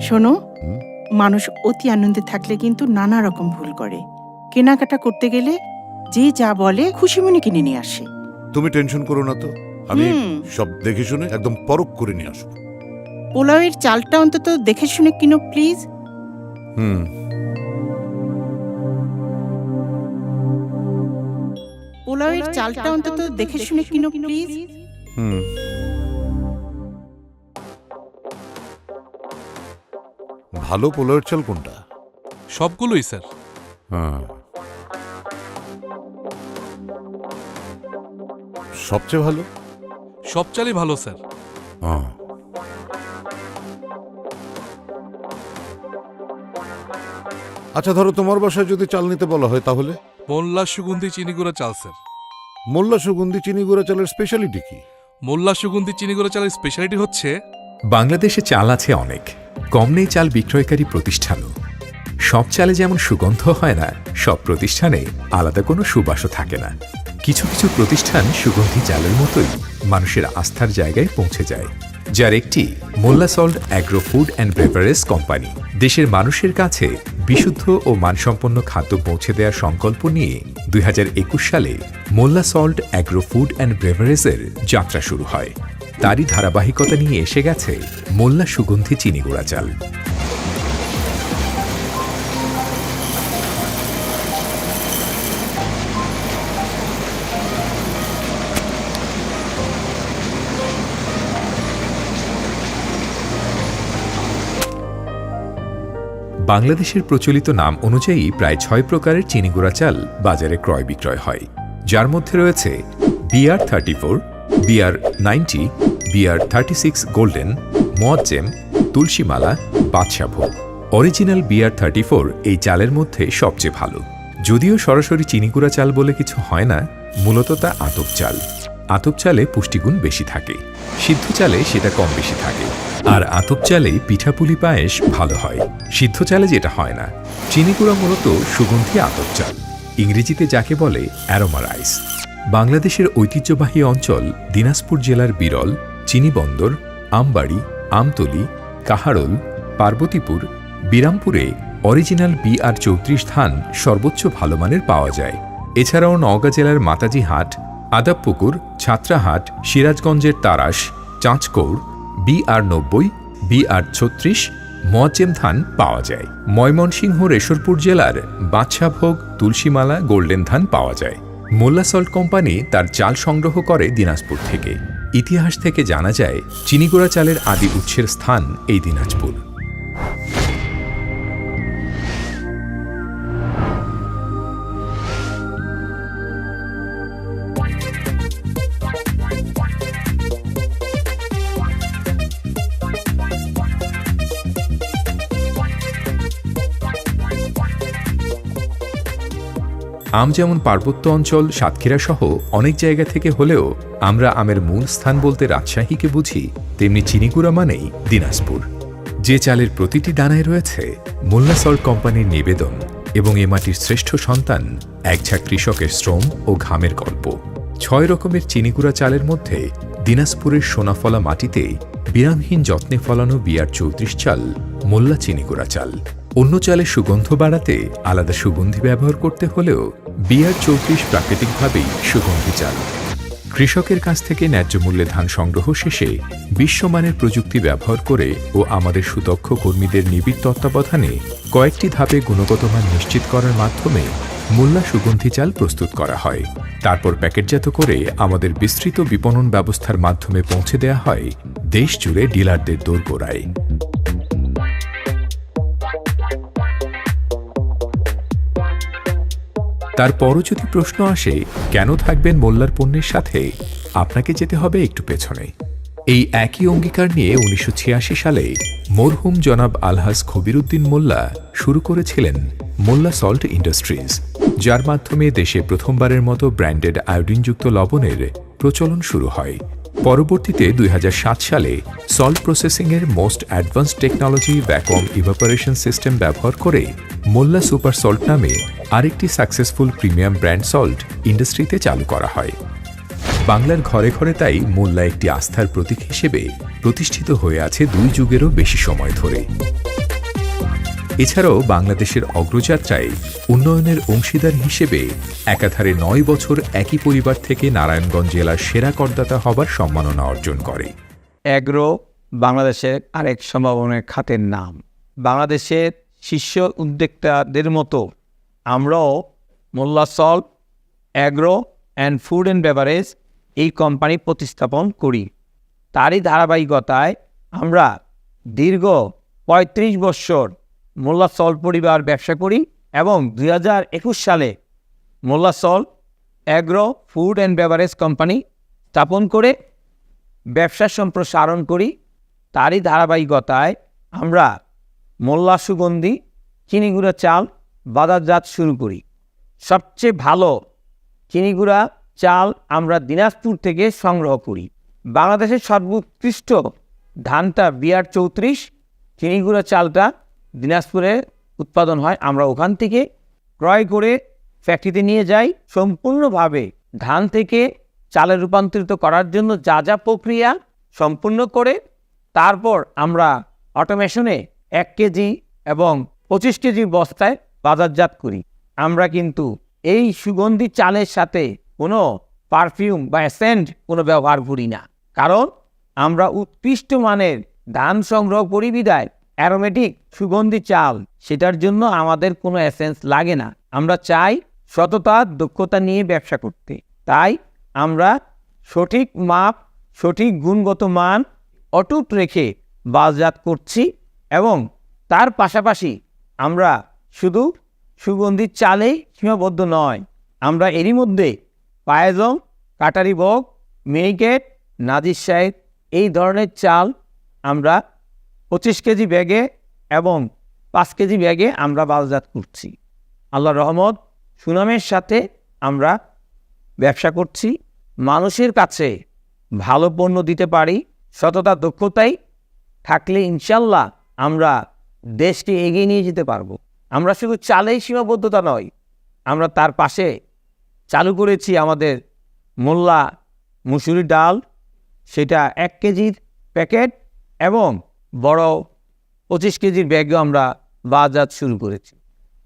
শোনো মানুষ অতি আনন্দে থাকলে কিন্তু নানা রকম ভুল করে। কেনাকাটা করতে গেলে যে যা বলে খুশি মনে কিনে নিয়ে আসে। তুমি টেনশন করো না তো। আমি হুম। সব দেখে শুনে একদম পরখ করে নিয়ে আসব। পোলাওয়ের চালটা অন্তত দেখে শুনে কিনো প্লিজ। হুম। পোলাওয়ের চালটা অন্তত দেখে শুনে কিনো প্লিজ। হুম। ভালো পোলাওয়ের চাল কোনটা? সবগুলোই স্যার। হ্যাঁ। সবচেয়ে ভালো? সব চালই ভালো স্যার। হ্যাঁ। আচ্ছা ধরো তোমার বাসায় যদি চাল নিতে বলা হয় তাহলে? মোল্লা সুগন্ধি চিনি গুঁড়া চাল স্যার। মোল্লা সুগন্ধি চিনি গুঁড়া চালের স্পেশালিটি কি? মোল্লা সুগন্ধি চিনি গুঁড়া চালের স্পেশালিটি হচ্ছে বাংলাদেশে চাল আছে অনেক। কম নেই চাল বিক্রয়কারী প্রতিষ্ঠানও। সব চালে যেমন সুগন্ধ হয় না, সব প্রতিষ্ঠানে আলাদা কোনো সুবাসও থাকে না। কিছু কিছু প্রতিষ্ঠান সুগন্ধি চালের মতোই মানুষের আস্থার জায়গায় পৌঁছে যায়, যার একটি Molla salt agro food and beverage company. দেশের মানুষের কাছে বিশুদ্ধ ও মানসম্পন্ন খাদ্য পৌঁছে দেওয়ার সংকল্প নিয়ে দুই হাজার একুশ সালে Molla salt agro food and বেভারেজের যাত্রা শুরু হয়। তারই ধারাবাহিকতা নিয়ে এসে গেছে মোল্লা সুগন্ধি চিনি গুঁড়া চাল। বাংলাদেশের প্রচলিত নাম অনুযায়ী প্রায় ছয় প্রকারের চিনি গুঁড়া চাল বাজারে ক্রয় বিক্রয় হয়। যার মধ্যে রয়েছে BR thirty four, BR ninety BR thirty six golden Moazzem Tulsimala Badshabhog original BR thirty four এই চালের মধ্যে সবচেয়ে ভালো। যদিও সরাসরি চিনি গুঁড়া চাল বলে কিছু হয় না, মূলত তা আতপ চাল। আতপ চালে পুষ্টিগুণ বেশি থাকে। সিদ্ধ চালে সেটা কম বেশি থাকে। আর আতপ চালে পিঠাপুলি পায়েস ভালো হয়। সিদ্ধ চালে যেটা হয় না। চিনি গুঁড়া মূলত সুগন্ধি আতপ চাল। ইংরেজিতে যাকে বলে অ্যারোমা রাইস। বাংলাদেশের ঐতিহ্যবাহী অঞ্চল দিনাজপুর জেলার বিরল চিনিবন্দর, আমবাড়ি, আমতলি, কাহারোল, পার্বতীপুর, বিরামপুরে অরিজিনাল বি আর চৌত্রিশ ধান সর্বোচ্চ ভালো মানের পাওয়া যায়। এছাড়াও নওগাঁ জেলার মাতাজি হাট, আদাবপুকুর, ছাত্রাহাট, সিরাজগঞ্জের তারাস চাঁচকৌড় বি আর নব্বই, বি আর ছত্রিশ, মোয়াজ্জেম ধান পাওয়া যায়। ময়মনসিংহ রেশরপুর জেলার বাদশাভোগ, তুলসীমালা, গোল্ডেন ধান পাওয়া যায়। মোল্লা সল্ট কোম্পানি তার চাল সংগ্রহ করে দিনাজপুর থেকে। ইতিহাস থেকে জানা যায় চিনিগোড়া চালের আদি উৎসের স্থান এই দিনাজপুর। আম যেমন পার্বত্য অঞ্চল, সাতক্ষীরা সহ অনেক জায়গা থেকে হলেও আমরা আমের মূল স্থান বলতে রাজশাহীকে বুঝি, তেমনি চিনিগুড়া মানেই দিনাজপুর। যে চালের প্রতিটি দানায় রয়েছে মোল্লা সল্ট কোম্পানির নিবেদন এবং এ মাটির শ্রেষ্ঠ সন্তান একঝাঁক কৃষকের শ্রম ও ঘামের গল্প। ছয় রকমের চিনিগুড়া চালের মধ্যে দিনাজপুরের সোনাফলা মাটিতে বিরামহীন যত্নে ফলানো বিয়ার চৌত্রিশ চাল মোল্লা চিনিগুড়া চাল। অন্য চালের সুগন্ধ বাড়াতে আলাদা সুগন্ধি ব্যবহার করতে হলেও বিয়ার চৌত্রিশ প্রাকৃতিকভাবেই সুগন্ধি চাল। কৃষকের কাছ থেকে ন্যায্য মূল্যে ধান সংগ্রহ শেষে বিশ্বমানের প্রযুক্তি ব্যবহার করে ও আমাদের সুদক্ষ কর্মীদের নিবিড় তত্ত্বাবধানে কয়েকটি ধাপে গুণগত মান নিশ্চিত করার মাধ্যমে মোল্লা সুগন্ধি চাল প্রস্তুত করা হয়। তারপর প্যাকেটজাত করে আমাদের বিস্তৃত বিপণন ব্যবস্থার মাধ্যমে পৌঁছে দেয়া হয় দেশ জুড়ে ডিলারদের দোরগোড়ায়। তারপরও যদি প্রশ্ন আসে, কেন থাকবেন মোল্লার পণ্যের সাথে? আপনাকে যেতে হবে একটু পেছনে। এই একই অঙ্গীকার নিয়ে উনিশশো ছিয়াশি সালে মরহুম জনাব আলহাজ খবিরুদ্দিন মোল্লা শুরু করেছিলেন মোল্লা সল্ট ইন্ডাস্ট্রিজ, যার মাধ্যমে দেশে প্রথমবারের মতো ব্র্যান্ডেড আয়োডিনযুক্ত লবণের প্রচলন শুরু হয়। পরবর্তীতে দুই হাজার সাত সালে salt প্রসেসিংয়ের most advanced technology vacuum evaporation system ব্যবহার করে মোল্লা সুপার সল্ট নামে আরেকটি সাকসেসফুল প্রিমিয়াম ব্র্যান্ড সল্ট ইন্ডাস্ট্রিতে চালু করা হয়। বাংলার ঘরে ঘরে তাই মোল্লা একটি আস্থার প্রতীক হিসেবে প্রতিষ্ঠিত হয়ে আছে দুই যুগেরও বেশি সময় ধরে। এছাড়াও বাংলাদেশের অগ্রযাত্রায় উন্নয়নের অংশীদার হিসেবে একাধারে নয় বছর একই পরিবার থেকে নারায়ণগঞ্জ জেলার সেরা করদাতা হবার সম্মাননা অর্জন করে। অ্যাগ্রো বাংলাদেশের আরেক সম্ভাবনার খাতের নাম। বাংলাদেশের শীর্ষ উদ্যোক্তাদের মতো আমরাও Molla salt, agro and food and beverage এই কোম্পানি প্রতিস্থাপন করি। তারই ধারাবাহিকতায় আমরা দীর্ঘ পঁয়ত্রিশ বৎসর মোল্লা সল্ট পরিবার ব্যবসা করি এবং একুশ সালে Molla salt, agro food and beverage company স্থাপন করে ব্যবসা সম্প্রসারণ করি। তারই ধারাবাহিকতায় আমরা মোল্লা সুগন্ধি, চিনিগুড়া চাল বাজারজাত শুরু করি সবচেয়ে ভালো চিনিগুড়া চাল আমরা দিনাজপুর থেকে সংগ্রহ করি। বাংলাদেশের সর্বোৎকৃষ্ট ধানটা বিয়ার চৌত্রিশ। চিনিগুড়া চালটা দিনাজপুরে উৎপাদন হয়। আমরা ওখান থেকে ক্রয় করে ফ্যাক্টরিতে নিয়ে যাই। সম্পূর্ণভাবে ধান থেকে চালে রূপান্তরিত করার জন্য যা যা প্রক্রিয়া সম্পূর্ণ করে, তারপর আমরা অটোমেশনে এক কেজি এবং পঁচিশ কেজি বস্তায় বাজারজাত করি। আমরা কিন্তু এই সুগন্ধি চালের সাথে কোনো পারফিউম বা অ্যাসেন্ট কোনো ব্যবহার করি না। কারণ আমরা উৎকৃষ্ট মানের ধান সংগ্রহ করি বিদায় অ্যারোমেটিক সুগন্ধি চাল, সেটার জন্য আমাদের কোনো এসেন্স লাগে না। আমরা চাই সততা, দক্ষতা নিয়ে ব্যবসা করতে। তাই আমরা সঠিক মাপ, সঠিক গুণগত মান অটুট রেখে বাজারজাত করছি এবং তার পাশাপাশি আমরা শুধু সুগন্ধির চালেই সীমাবদ্ধ নয়। আমরা এরই মধ্যে পায়জম কাটারি বগ মিনিকেট নাজির সাহেব এই ধরনের চাল আমরা পঁচিশ কেজি ব্যাগে এবং পাঁচ কেজি ব্যাগে আমরা বাজারজাত করছি। আল্লাহ রহমত, সুনামের সাথে আমরা ব্যবসা করছি। মানুষের কাছে ভালো পণ্য দিতে পারি, সততা, দক্ষতাই থাকলে ইনশাল্লাহ আমরা দেশকে এগিয়ে নিয়ে যেতে পারব। আমরা শুধু চালেই সীমাবদ্ধতা নয়, আমরা তার পাশে চালু করেছি আমাদের মোল্লা মুসুরি ডাল, সেটা এক কেজির প্যাকেট এবং বড় পঁচিশ কেজির ব্যাগও আমরা বাজার শুরু করেছি।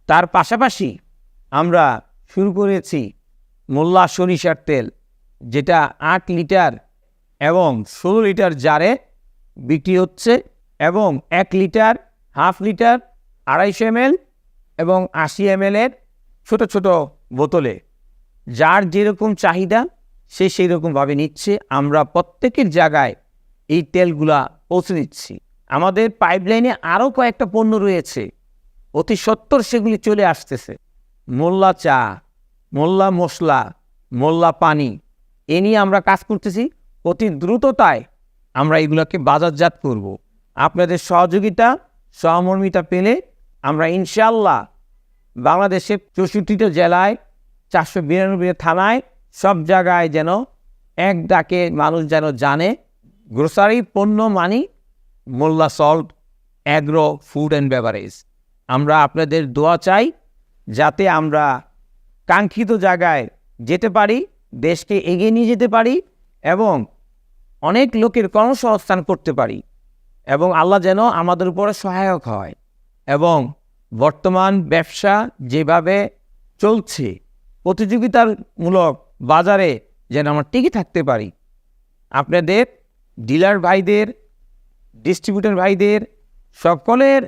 তার পাশাপাশি আমরা শুরু করেছি মোল্লা সরিষার তেল, যেটা আট লিটার এবং ষোলো লিটার জারে বিক্রি হচ্ছে এবং এক লিটার, হাফ লিটার, আড়াইশো এমএল এবং আশি এমএলের ছোট ছোট বোতলে। যার যেরকম চাহিদা, সে সেই রকমভাবে নিচ্ছে। আমরা প্রত্যেকের জায়গায় এই তেলগুলা পৌঁছে দিচ্ছি আমাদের পাইপলাইনে আরও কয়েকটা পণ্য রয়েছে। অতি সত্তর সেগুলি চলে আসতেছে। মোল্লা চা, মোল্লা মশলা, মোল্লা পানি, এ নিয়ে আমরা কাজ করতেছি। অতি দ্রুততায় আমরা এগুলোকে বাজারজাত করব। আপনাদের সহযোগিতা, সহমর্মিতা পেলে আমরা ইনশাল্লাহ বাংলাদেশের চৌষট্টিটা জেলায়, চারশো বিরানব্বই থানায় সব জায়গায় যেন এক ডাকে মানুষ যেন জানে গ্রোসারি পণ্য মানি Molla salt agro food and beverage আমরা আপনাদের দোয়া চাই যাতে আমরা কাঙ্ক্ষিত জায়গায় যেতে পারি, দেশকে এগিয়ে নিয়ে যেতে পারি এবং অনেক লোকের কর্মসংস্থান করতে পারি এবং আল্লাহ যেন আমাদের উপরে সহায়ক হয়। এবং বর্তমান ব্যবসা যেভাবে চলছে প্রতিযোগিতামূলক বাজারে যেন আমরা টিকে থাকতে পারি। আপনাদের ডিলার ভাইদের ডিস্ট্রিবিউটর ভাইদের, সকলের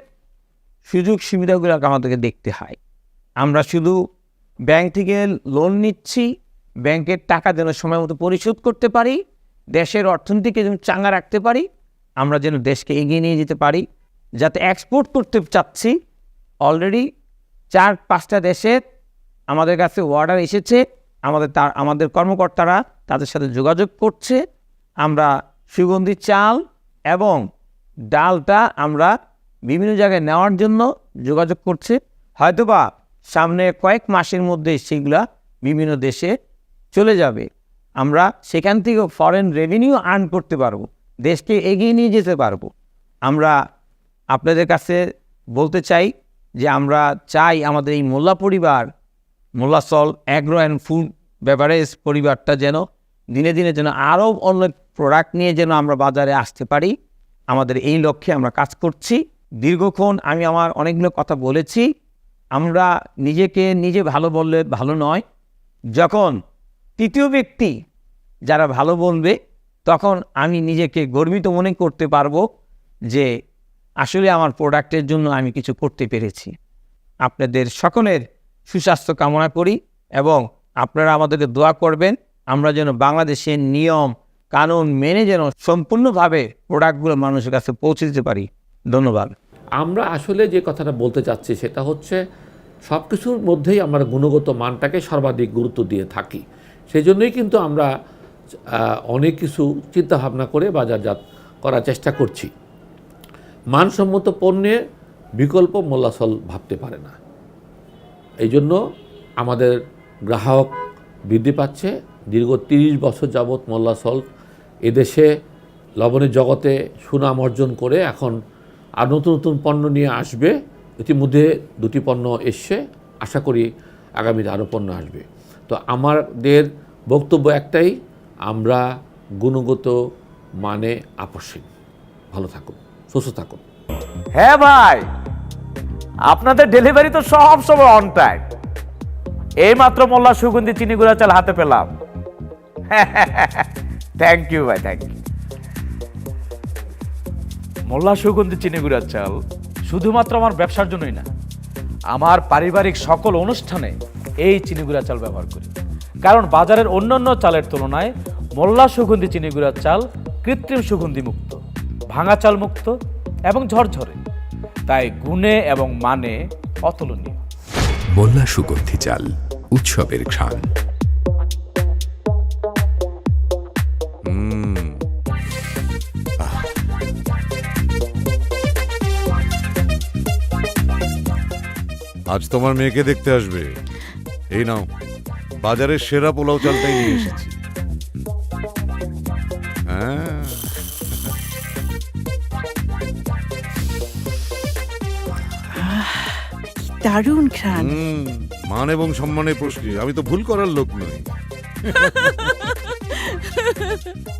সুযোগ সুবিধাগুলো আমাদেরকে দেখতে হয়। আমরা শুধু ব্যাংক থেকে লোন নিচ্ছি ব্যাংকের টাকা যেন সময় মতো পরিশোধ করতে পারি, দেশের অর্থনীতিকে যেন চাঙ্গা রাখতে পারি, আমরা যেন দেশকে এগিয়ে নিয়ে যেতে পারি। যাতে এক্সপোর্ট করতে চাচ্ছি অলরেডি চার, পাঁচটা দেশের আমাদের কাছে অর্ডার এসেছে, আমাদের তার আমাদের কর্মকর্তারা তাদের সাথে যোগাযোগ করছে, আমরা সুগন্ধি চাল এবং ডালটা আমরা বিভিন্ন জায়গায় নেওয়ার জন্য যোগাযোগ করছে। হয়তোবা সামনে কয়েক মাসের মধ্যে সেগুলা বিভিন্ন দেশে চলে যাবে। আমরা সেখান থেকেও ফরেন রেভিনিউ আর্ন করতে পারব, দেশকে এগিয়ে নিয়ে যেতে পারব। আমরা আপনাদের কাছে বলতে চাই যে আমরা চাই আমাদের এই মোল্লা পরিবার, Molla salt agro and food beverage পরিবারটা যেন দিনে দিনে যেন আরও অনেক প্রোডাক্ট নিয়ে যেন আমরা বাজারে আসতে পারি। আমাদের এই লক্ষ্যে আমরা কাজ করছি। দীর্ঘক্ষণ আমি আমার অনেকগুলো কথা বলেছি। আমরা নিজেকে নিজে ভালো বললে ভালো নয়। যখন তৃতীয় ব্যক্তি যারা ভালো বলবে, তখন আমি নিজেকে গর্বিত মনে করতে পারব যে আসলে আমার প্রোডাক্টের জন্য আমি কিছু করতে পেরেছি। আপনাদের সকলের সুস্বাস্থ্য কামনা করি এবং আপনারা আমাদেরকে দোয়া করবেন, আমরা যেন বাংলাদেশের নিয়ম, কানুন মেনে যেন সম্পূর্ণভাবে প্রোডাক্টগুলো মানুষের কাছে পৌঁছে দিতে পারি। ধন্যবাদ। আমরা আসলে যে কথাটা বলতে চাচ্ছি সেটা হচ্ছে সব কিছুর মধ্যেই আমরা গুণগত মানটাকে সর্বাধিক গুরুত্ব দিয়ে থাকি। সেই জন্যই কিন্তু আমরা অনেক কিছু চিন্তাভাবনা করে বাজারজাত করার চেষ্টা করছি। মানসম্মত পণ্যের বিকল্প মোল্লাসল ভাবতে পারে না। এই জন্য আমাদের গ্রাহক বৃদ্ধি পাচ্ছে। দীর্ঘ তিরিশ বছর যাবৎ মোল্লা সল্ট এদেশে লবণের জগতে সুনাম অর্জন করে এখন আর নতুন নতুন পণ্য নিয়ে আসবে। ইতিমধ্যে দুটি পণ্য এসছে। আশা করি আগামীতে আরও পণ্য আসবে। তো আমাদের বক্তব্য একটাই, আমরা গুণগত মানে আপসীন। ভালো থাকুন। সুস্থ থাকুন। হ্যাঁ ভাই, আপনাদের ডেলিভারি তো সব সময় অন টাইম এই মাত্র মোল্লা সুগন্ধি চিনি গুঁড়া চাল হাতে পেলাম। থ্যাংক ইউ ভাই থ্যাংক ইউ মোল্লা সুগন্ধি চিনি গুঁড়ার চাল শুধুমাত্র আমার ব্যবসার জন্যই না, আমার পারিবারিক সকল অনুষ্ঠানে এই চিনি গুঁড়া চাল ব্যবহার করি। কারণ বাজারের অন্যান্য চালের তুলনায় মোল্লা সুগন্ধি চিনি গুঁড়ার চাল কৃত্রিম সুগন্ধি মুক্ত ভাঙা চাল মুক্ত এবং ঝরঝরে। তাই গুণে এবং মানে অতুলনীয়। মোল্লা সুগন্ধি চাল, উৎসবের ঘ্রাণ। আজ তোমার মেয়েকে দেখতে আসবে। এই নাও, বাজারের সেরা পোলাও চালটাই নিয়ে এসেছি। দারুণ ঘ্রাণ। হুম, মান এবং সম্মানের প্রশ্নে আমি তো ভুল করার লোক নই।